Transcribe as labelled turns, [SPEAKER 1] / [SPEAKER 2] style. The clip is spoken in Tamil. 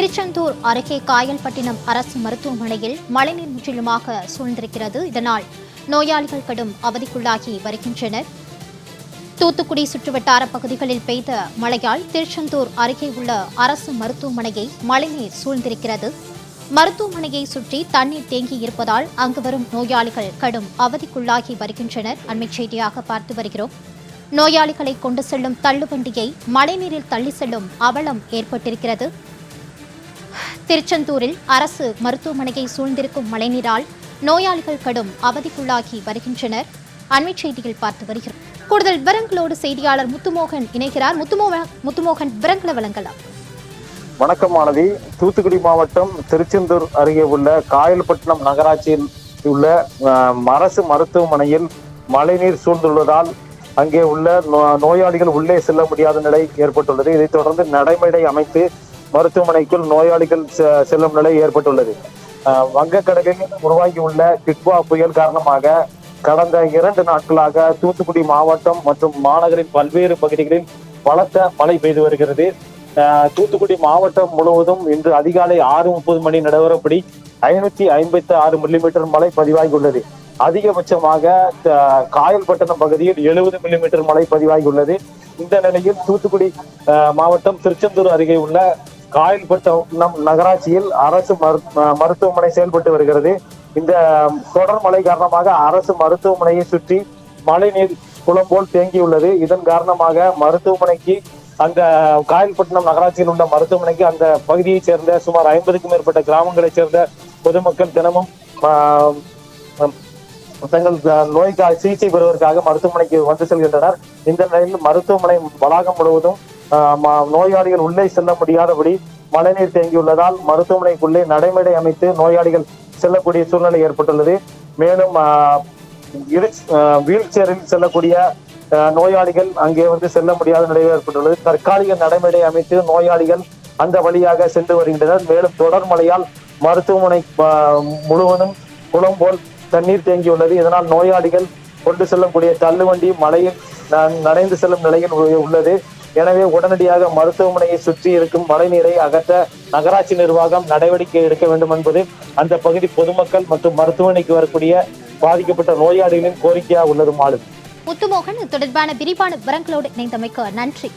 [SPEAKER 1] திருச்செந்தூர் அருகே காயல்பட்டினம் அரசு மருத்துவமனையில் மழைநீர் முற்றிலுமாக சூழ்ந்திருக்கிறது. இதனால் நோயாளிகள் கடும் அவதிக்குள்ளாகி வருகின்றனர். தூத்துக்குடி சுற்றுவட்டார பகுதிகளில் பெய்த மழையால் திருச்செந்தூர் அருகே உள்ள அரசு மருத்துவமனையை மழைநீர் சூழ்ந்திருக்கிறது. மருத்துவமனையை சுற்றி தண்ணீர் தேங்கி இருப்பதால் அங்கு வரும் நோயாளிகள் கடும் அவதிக்குள்ளாகி வருகின்றனர். அண்மைச் செய்தியாக பார்த்து வருகிறோம். நோயாளிகளை கொண்டு செல்லும் தள்ளுவண்டியை மழைநீரில் தள்ளி செல்லும் அவலம் ஏற்பட்டிருக்கிறது. திருச்செந்தூரில் அரசு மருத்துவமனையை சூழ்ந்திருக்கும் மழைநீரால் நோயாளிகள் கடும் அவதிக்குள்ளாகி வருகின்றனர். அண்மைச் செய்தியில் பார்த்து வருகிறோம். கூடுதல் விவரங்களோடு செய்தியாளர் முத்துமோகன் இணைகிறார். முத்துமோகன் விவரங்களை வழங்கலாம்.
[SPEAKER 2] வணக்கம் மாணவி. தூத்துக்குடி மாவட்டம் திருச்செந்தூர் அருகே உள்ள காயல்பட்டினம் நகராட்சியில் உள்ள அரசு மருத்துவமனையில் மழைநீர் சூழ்ந்துள்ளதால் அங்கே உள்ள நோயாளிகள் உள்ளே செல்ல முடியாத நிலை ஏற்பட்டுள்ளது. இதைத் தொடர்ந்து நடைமேடை அமைத்து மருத்துவமனைக்குள் நோயாளிகள் செ- செல்லும் நிலை ஏற்பட்டுள்ளது. வங்கக்கடலில் உருவாகியுள்ள கிட்வா புயல் காரணமாக கடந்த இரண்டு நாட்களாக தூத்துக்குடி மாவட்டம் மற்றும் மாநகரின் பல்வேறு பகுதிகளில் பலத்த மழை பெய்து வருகிறது. தூத்துக்குடி மாவட்டம் முழுவதும் இன்று அதிகாலை ஆறு முப்பது மணி நிலவரப்படி ஐநூத்தி ஐம்பத்தி ஆறு மில்லிமீட்டர் மழை பதிவாகியுள்ளது. அதிகபட்சமாக காயல்பட்டினம் பகுதியில் எழுபது மில்லிமீட்டர் மழை பதிவாகியுள்ளது. இந்த நிலையில் தூத்துக்குடி மாவட்டம் திருச்செந்தூர் அருகே உள்ள காயல்பட்டினம் நகராட்சியில் அரசு மருத்துவமனை செயல்பட்டு வருகிறது. இந்த தொடர் மழை காரணமாக அரசு மருத்துவமனையை சுற்றி மழைநீர் குளம் போல் தேங்கியுள்ளது. இதன் காரணமாக மருத்துவமனைக்கு அந்த காயல்பட்டினம் நகராட்சியில் உள்ள மருத்துவமனைக்கு அந்த பகுதியைச் சேர்ந்த சுமார் ஐம்பதுக்கும் மேற்பட்ட கிராமங்களைச் சேர்ந்த பொதுமக்கள் தினமும் தங்கள் நோய்க்காக சிகிச்சை பெறுவதற்காக மருத்துவமனைக்கு வந்து செல்கின்றனர். இந்த நிலையில் மருத்துவமனை வளாகம் முழுவதும் நோயாளிகள் உள்ளே செல்ல முடியாதபடி மழைநீர் தேங்கியுள்ளதால் மருத்துவமனைக்குள்ளே நடைமேடை அமைத்து நோயாளிகள் செல்லக்கூடிய சூழ்நிலை ஏற்பட்டுள்ளது. மேலும் இரு வீல் சேரில் செல்லக்கூடிய நோயாளிகள் அங்கே வந்து செல்ல முடியாத நிலை ஏற்பட்டுள்ளது. தற்காலிக நடைமேடை அமைத்து நோயாளிகள் அந்த வழியாக சென்று வருகின்றனர். மேலும் தொடர் மழையால் மருத்துவமனை முழுவதும் குளம் போல் தண்ணீர் தேங்கியுள்ளது. இதனால் நோயாளிகள் கொண்டு செல்லக்கூடிய தள்ளுவண்டி மழையில் ந- நனைந்து செல்லும் நிலையில் உள்ளது. எனவே உடனடியாக மருத்துவமனையை சுற்றி இருக்கும் மழைநீரை அகற்ற நகராட்சி நிர்வாகம் நடவடிக்கை எடுக்க வேண்டும் என்பது அந்த பகுதி பொதுமக்கள் மற்றும் மருத்துவமனைக்கு வரக்கூடிய பாதிக்கப்பட்ட நோயாளிகளின் கோரிக்கையாக உள்ளது மாலும்
[SPEAKER 1] முத்துமோகன் தொடர்பான விரிவான விவரங்களோடு இணைந்தமைக்கு நன்றி.